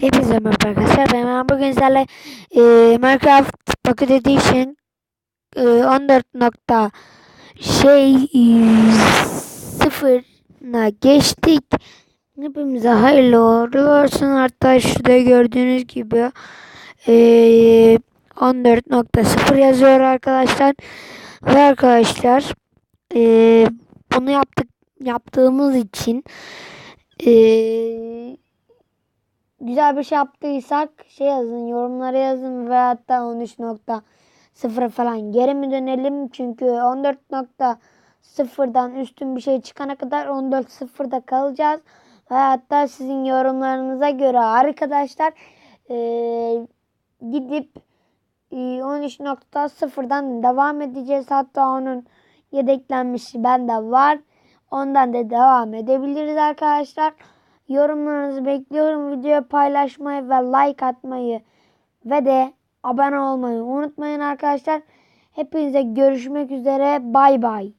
Hepinize merhaba arkadaşlar. Ben bugün sizlerle e, Minecraft Pocket Edition e, 14 nokta şey e, sıfırına geçtik. Hepimize hayırlı olsun. Hatta şurada gördüğünüz gibi e, 14.0 yazıyor arkadaşlar. Ve arkadaşlar e, bunu yaptık yaptığımız için eee güzel bir şey yaptıysak şey yazın yorumlara yazın ve hatta 13.0 falan geri mi dönelim? Çünkü 14.0'dan üstün bir şey çıkana kadar 14.0'da kalacağız. Ve hatta sizin yorumlarınıza göre arkadaşlar eee, gidip eee, 13.0'dan devam edeceğiz. Hatta onun yedeklenmişi bende var. Ondan da devam edebiliriz arkadaşlar. Yorumlarınızı bekliyorum. Videoyu paylaşmayı ve like atmayı ve de abone olmayı unutmayın arkadaşlar. Hepinize görüşmek üzere. Bay bay.